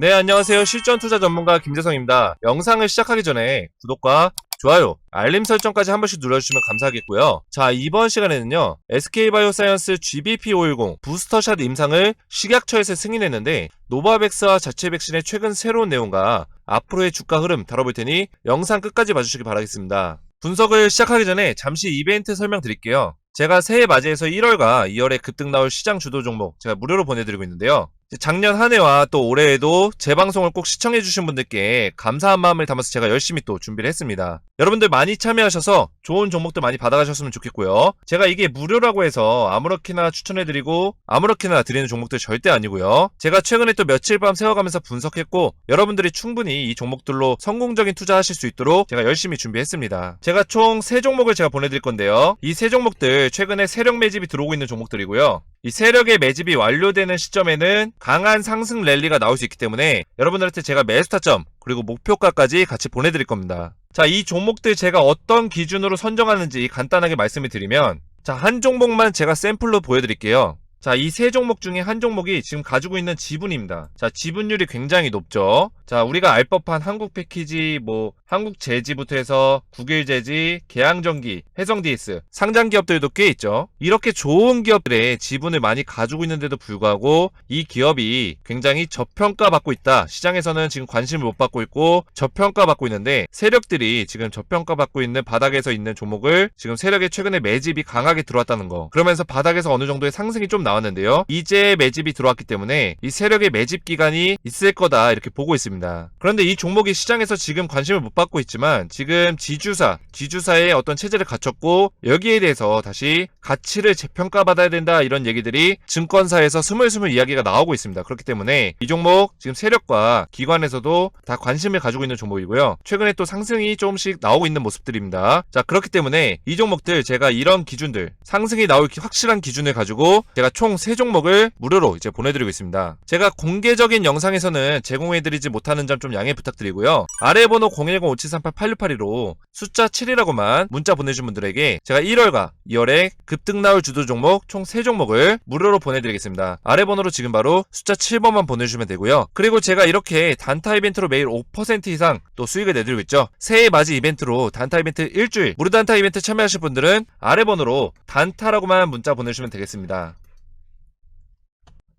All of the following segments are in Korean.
네, 안녕하세요. 실전 투자 전문가 김재성입니다. 영상을 시작하기 전에 구독과 좋아요, 알림 설정까지 한 번씩 눌러주시면 감사하겠고요. 자, 이번 시간에는요, SK바이오사이언스 GBP510 부스터샷 임상을 식약처에서 승인했는데, 노바백스와 자체 백신의 최근 새로운 내용과 앞으로의 주가 흐름 다뤄볼 테니 영상 끝까지 봐주시기 바라겠습니다. 분석을 시작하기 전에 잠시 이벤트 설명드릴게요. 제가 새해 맞이해서 1월과 2월에 급등 나올 시장 주도 종목 제가 무료로 보내드리고 있는데요. 작년 한 해와 또 올해에도 제 방송을 꼭 시청해주신 분들께 감사한 마음을 담아서 제가 열심히 또 준비를 했습니다. 여러분들 많이 참여하셔서 좋은 종목들 많이 받아가셨으면 좋겠고요. 제가 이게 무료라고 해서 아무렇게나 추천해드리고 아무렇게나 드리는 종목들 절대 아니고요. 제가 최근에 또 며칠 밤 세워가면서 분석했고 여러분들이 충분히 이 종목들로 성공적인 투자하실 수 있도록 제가 열심히 준비했습니다. 제가 총 3종목을 제가 보내드릴 건데요. 이 3종목들 최근에 세력 매집이 들어오고 있는 종목들이고요. 이 세력의 매집이 완료되는 시점에는 강한 상승 랠리가 나올 수 있기 때문에 여러분들한테 제가 매수타점 그리고 목표가까지 같이 보내드릴 겁니다. 자, 이 종목들 제가 어떤 기준으로 선정하는지 간단하게 말씀을 드리면 자, 한 종목만 제가 샘플로 보여드릴게요. 자, 이 세 종목 중에 한 종목이 지금 가지고 있는 지분입니다. 자, 지분율이 굉장히 높죠. 자, 우리가 알 법한 한국 패키지, 뭐, 한국 제지부터 해서 국일 제지, 계양전기, 해성 DS, 상장 기업들도 꽤 있죠. 이렇게 좋은 기업들의 지분을 많이 가지고 있는데도 불구하고 이 기업이 굉장히 저평가 받고 있다. 시장에서는 지금 관심을 못 받고 있고 저평가 받고 있는데 세력들이 지금 저평가 받고 있는 바닥에서 있는 종목을 지금 세력의 최근에 매집이 강하게 들어왔다는 거. 그러면서 바닥에서 어느 정도의 상승이 좀 나왔는데요. 이제 매집이 들어왔기 때문에 이 세력의 매집 기간이 있을 거다 이렇게 보고 있습니다. 그런데 이 종목이 시장에서 지금 관심을 못 받고 있지만 지금 지주사, 지주사의 어떤 체제를 갖췄고 여기에 대해서 다시 가치를 재평가받아야 된다 이런 얘기들이 증권사에서 스물스물 이야기가 나오고 있습니다. 그렇기 때문에 이 종목 지금 세력과 기관에서도 다 관심을 가지고 있는 종목이고요. 최근에 또 상승이 조금씩 나오고 있는 모습들입니다. 자 그렇기 때문에 이 종목들 제가 이런 기준들 상승이 나올 기- 확실한 기준을 가지고 제가 총세 종목을 무료로 이제 보내드리고 있습니다. 제가 공개적인 영상에서는 제공해드리지 못하는 점 좀 양해 부탁드리고요. 아래 번호 010-5738-8682로 숫자 7이라고만 문자 보내주신 분들에게 제가 1월과 2월에 급등 나올 주도 종목 총 3종목을 무료로 보내드리겠습니다. 아래 번호로 지금 바로 숫자 7번만 보내주시면 되고요. 그리고 제가 이렇게 단타 이벤트로 매일 5% 이상 또 수익을 내드리고 있죠. 새해 맞이 이벤트로 단타 이벤트 일주일 무료 단타 이벤트 참여하실 분들은 아래 번호로 단타라고만 문자 보내주시면 되겠습니다.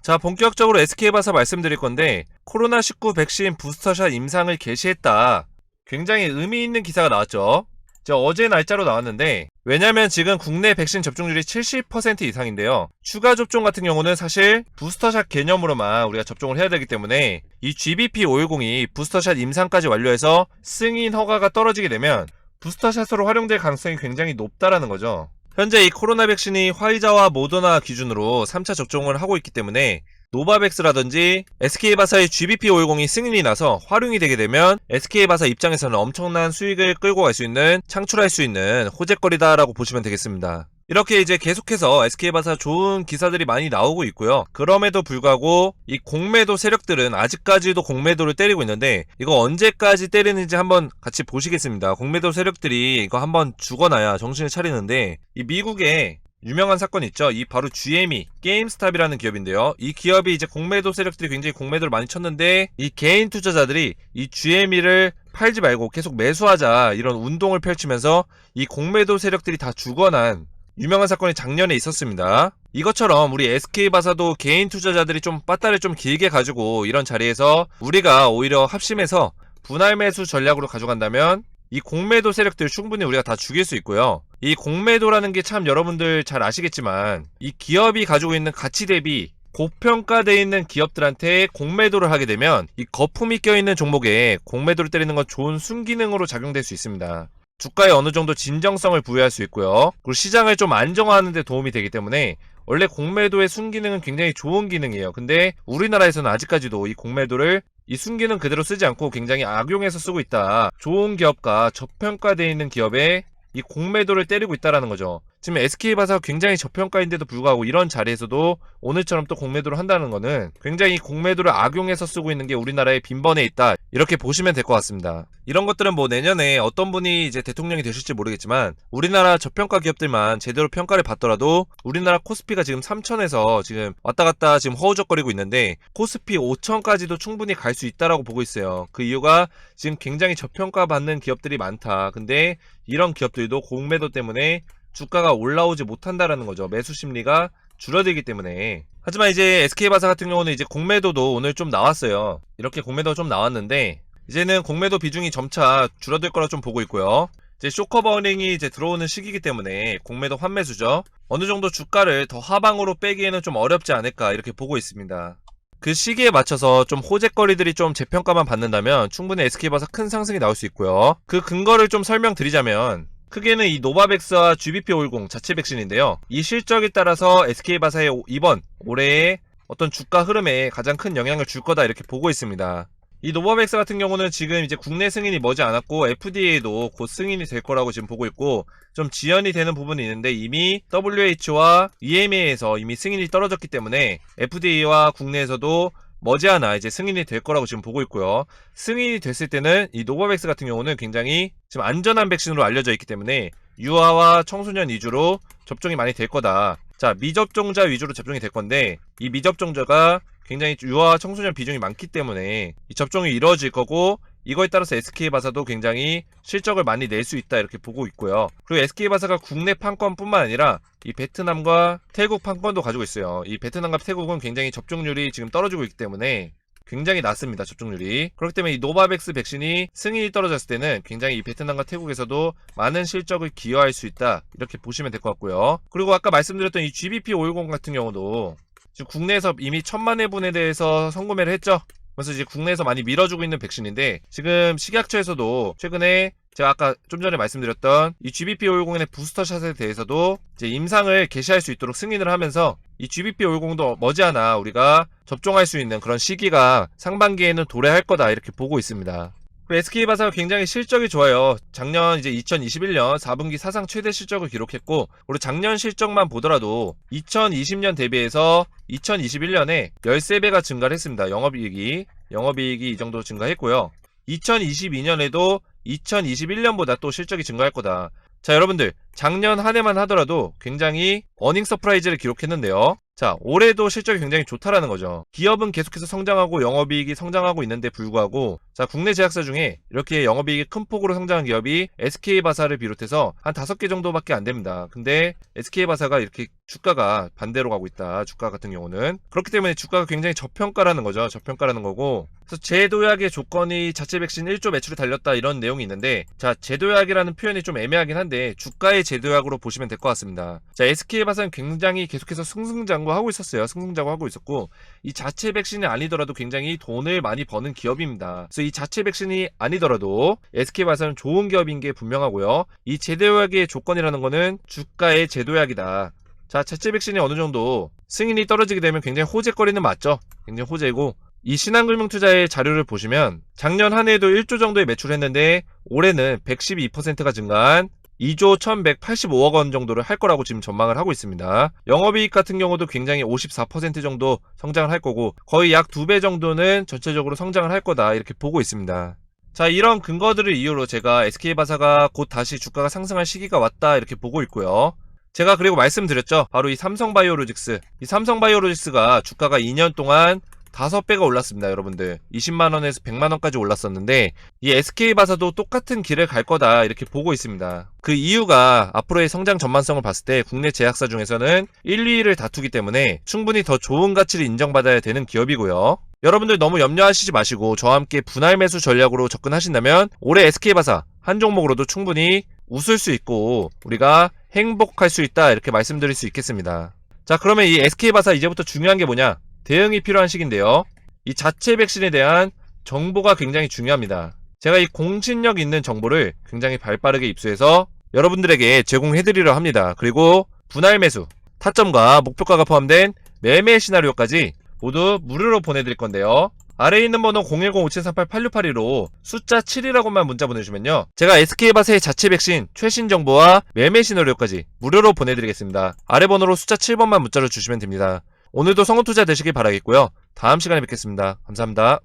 자, 본격적으로 SK바사 말씀드릴 건데, 코로나19 백신 부스터샷 임상을 개시했다. 굉장히 의미 있는 기사가 나왔죠. 저 어제 날짜로 나왔는데, 왜냐면 지금 국내 백신 접종률이 70% 이상인데요. 추가 접종 같은 경우는 사실 부스터샷 개념으로만 우리가 접종을 해야 되기 때문에, 이 GBP510이 부스터샷 임상까지 완료해서 승인 허가가 떨어지게 되면, 부스터샷으로 활용될 가능성이 굉장히 높다라는 거죠. 현재 이 코로나 백신이 화이자와 모더나 기준으로 3차 접종을 하고 있기 때문에 노바백스라든지 SK바사의 GBP510이 승인이 나서 활용이 되게 되면 SK바사 입장에서는 엄청난 수익을 끌고 갈 수 있는 창출할 수 있는 호재거리다라고 보시면 되겠습니다. 이렇게 이제 계속해서 SK바사 좋은 기사들이 많이 나오고 있고요. 그럼에도 불구하고 이 공매도 세력들은 아직까지도 공매도를 때리고 있는데 이거 언제까지 때리는지 한번 같이 보시겠습니다. 공매도 세력들이 이거 한번 죽어놔야 정신을 차리는데 이 미국에 유명한 사건 있죠. 이 바로 GME 게임스탑이라는 기업인데요. 이 기업이 이제 공매도 세력들이 굉장히 공매도를 많이 쳤는데 이 개인 투자자들이 이 GME를 팔지 말고 계속 매수하자 이런 운동을 펼치면서 이 공매도 세력들이 다 죽어난 유명한 사건이 작년에 있었습니다. 이것처럼 우리 SK바사도 개인 투자자들이 좀 빠따를 좀 길게 가지고 이런 자리에서 우리가 오히려 합심해서 분할 매수 전략으로 가져간다면 이 공매도 세력들 충분히 우리가 다 죽일 수 있고요. 이 공매도라는 게 참 여러분들 잘 아시겠지만 이 기업이 가지고 있는 가치 대비 고평가되어 있는 기업들한테 공매도를 하게 되면 이 거품이 껴있는 종목에 공매도를 때리는 건 좋은 순기능으로 작용될 수 있습니다. 주가에 어느 정도 진정성을 부여할 수 있고요. 그리고 시장을 좀 안정화하는 데 도움이 되기 때문에 원래 공매도의 순기능은 굉장히 좋은 기능이에요. 근데 우리나라에서는 아직까지도 이 공매도를 이 순기능 그대로 쓰지 않고 굉장히 악용해서 쓰고 있다. 좋은 기업과 저평가되어 있는 기업에 이 공매도를 때리고 있다라는 거죠. 지금 SK바사가 굉장히 저평가인데도 불구하고 이런 자리에서도 오늘처럼 또 공매도를 한다는 거는 굉장히 공매도를 악용해서 쓰고 있는 게 우리나라의 빈번에 있다. 이렇게 보시면 될 것 같습니다. 이런 것들은 뭐 내년에 어떤 분이 이제 대통령이 되실지 모르겠지만 우리나라 저평가 기업들만 제대로 평가를 받더라도 우리나라 코스피가 지금 3천에서 지금 왔다 갔다 지금 허우적거리고 있는데 코스피 5천까지도 충분히 갈 수 있다라고 보고 있어요. 그 이유가 지금 굉장히 저평가 받는 기업들이 많다. 근데 이런 기업들도 공매도 때문에 주가가 올라오지 못한다라는 거죠. 매수 심리가 줄어들기 때문에. 하지만 이제 SK바사 같은 경우는 이제 공매도도 오늘 좀 나왔어요. 이렇게 공매도가 좀 나왔는데 이제는 공매도 비중이 점차 줄어들 거라 좀 보고 있고요. 이제 쇼커버닝이 이제 들어오는 시기이기 때문에 공매도 환매수죠. 어느 정도 주가를 더 하방으로 빼기에는 좀 어렵지 않을까 이렇게 보고 있습니다. 그 시기에 맞춰서 좀 호재거리들이 좀 재평가만 받는다면 충분히 SK바사 큰 상승이 나올 수 있고요. 그 근거를 좀 설명드리자면 크게는 이 노바백스와 GBP510 자체 백신인데요. 이 실적에 따라서 SK바사의 오- 이번 올해의 어떤 주가 흐름에 가장 큰 영향을 줄 거다 이렇게 보고 있습니다. 이 노바백스 같은 경우는 지금 이제 국내 승인이 머지 않았고 FDA도 곧 승인이 될 거라고 지금 보고 있고 좀 지연이 되는 부분이 있는데 이미 WH와 EMA에서 이미 승인이 떨어졌기 때문에 FDA와 국내에서도 머지않아 이제 승인이 될 거라고 지금 보고 있고요. 승인이 됐을 때는 이 노바백스 같은 경우는 굉장히 지금 안전한 백신으로 알려져 있기 때문에 유아와 청소년 위주로 접종이 많이 될 거다. 자, 미접종자 위주로 접종이 될 건데 이 미접종자가 굉장히 유아와 청소년 비중이 많기 때문에 이 접종이 이루어질 거고 이거에 따라서 SK바사도 굉장히 실적을 많이 낼 수 있다 이렇게 보고 있고요. 그리고 SK바사가 국내 판권뿐만 아니라 이 베트남과 태국 판권도 가지고 있어요. 이 베트남과 태국은 굉장히 접종률이 지금 떨어지고 있기 때문에 굉장히 낮습니다. 접종률이. 그렇기 때문에 이 노바백스 백신이 승인이 떨어졌을 때는 굉장히 이 베트남과 태국에서도 많은 실적을 기여할 수 있다. 이렇게 보시면 될 것 같고요. 그리고 아까 말씀드렸던 이 GBP510 같은 경우도 지금 국내에서 이미 천만 회분에 대해서 선구매를 했죠. 그래서 이제 국내에서 많이 밀어주고 있는 백신인데 지금 식약처에서도 최근에 제가 아까 좀 전에 말씀드렸던 이 GBP510의 부스터샷에 대해서도 이제 임상을 개시할 수 있도록 승인을 하면서 이 GBP510도 머지않아 우리가 접종할 수 있는 그런 시기가 상반기에는 도래할 거다 이렇게 보고 있습니다. SK바사가 굉장히 실적이 좋아요. 작년 이제 2021년 4분기 사상 최대 실적을 기록했고, 우리 작년 실적만 보더라도 2020년 대비해서 2021년에 13배가 증가를 했습니다. 영업이익이. 영업이익이 이 정도 증가했고요. 2022년에도 2021년보다 또 실적이 증가할 거다. 자, 여러분들. 작년 한 해만 하더라도 굉장히 어닝 서프라이즈를 기록했는데요. 자, 올해도 실적이 굉장히 좋다라는 거죠. 기업은 계속해서 성장하고 영업이익이 성장하고 있는데 불구하고 자, 국내 제약사 중에 이렇게 영업이익이 큰 폭으로 성장한 기업이 SK바사를 비롯해서 한 다섯 개 정도밖에 안 됩니다. 근데 SK바사가 이렇게 주가가 반대로 가고 있다. 주가 같은 경우는. 그렇기 때문에 주가가 굉장히 저평가라는 거죠. 저평가라는 거고. 그래서 제도약의 조건이 자체 백신 1조 매출을 달렸다 이런 내용이 있는데 자, 제도약이라는 표현이 좀 애매하긴 한데 주가의 제도약으로 보시면 될 것 같습니다. 자, SK바사는 굉장히 계속해서 승승장구 하고 있었어요. 승승장구하고 있었고 이 자체 백신이 아니더라도 굉장히 돈을 많이 버는 기업입니다. 그래서 이 자체 백신이 아니더라도 SK바사는 좋은 기업인 게 분명하고요. 이 제도약의 조건이라는 거는 주가의 제도약이다. 자, 자체 백신이 어느 정도 승인이 떨어지게 되면 굉장히 호재거리는 맞죠? 굉장히 호재고 이 신한금융 투자의 자료를 보시면 작년 한 해에도 1조 정도의 매출을 했는데 올해는 112%가 증가한 2조 1185억 원 정도를 할 거라고 지금 전망을 하고 있습니다. 영업이익 같은 경우도 굉장히 54% 정도 성장을 할 거고 거의 약 2배 정도는 전체적으로 성장을 할 거다 이렇게 보고 있습니다. 자 이런 근거들을 이유로 제가 SK바사가 곧 다시 주가가 상승할 시기가 왔다 이렇게 보고 있고요. 제가 그리고 말씀드렸죠. 바로 이 삼성바이오로직스. 이 삼성바이오로직스가 주가가 2년 동안 5배가 올랐습니다, 여러분들. 20만 원에서 100만 원까지 올랐었는데, 이 SK바사도 똑같은 길을 갈 거다, 이렇게 보고 있습니다. 그 이유가 앞으로의 성장 전망성을 봤을 때 국내 제약사 중에서는 1, 2위를 다투기 때문에 충분히 더 좋은 가치를 인정받아야 되는 기업이고요. 여러분들 너무 염려하시지 마시고 저와 함께 분할 매수 전략으로 접근하신다면 올해 SK바사 한 종목으로도 충분히 웃을 수 있고 우리가 행복할 수 있다 이렇게 말씀드릴 수 있겠습니다. 자 그러면 이 SK바사 이제부터 중요한 게 뭐냐? 대응이 필요한 시기인데요. 이 자체 백신에 대한 정보가 굉장히 중요합니다. 제가 이 공신력 있는 정보를 굉장히 발빠르게 입수해서 여러분들에게 제공해드리려 합니다. 그리고 분할 매수, 타점과 목표가가 포함된 매매 시나리오까지 모두 무료로 보내드릴 건데요. 아래에 있는 번호 010-5738-8681로 숫자 7이라고만 문자 보내주시면요. 제가 SK바세의 자체 백신 최신 정보와 매매 시나리오까지 무료로 보내드리겠습니다. 아래 번호로 숫자 7번만 문자로 주시면 됩니다. 오늘도 성공투자 되시길 바라겠고요. 다음 시간에 뵙겠습니다. 감사합니다.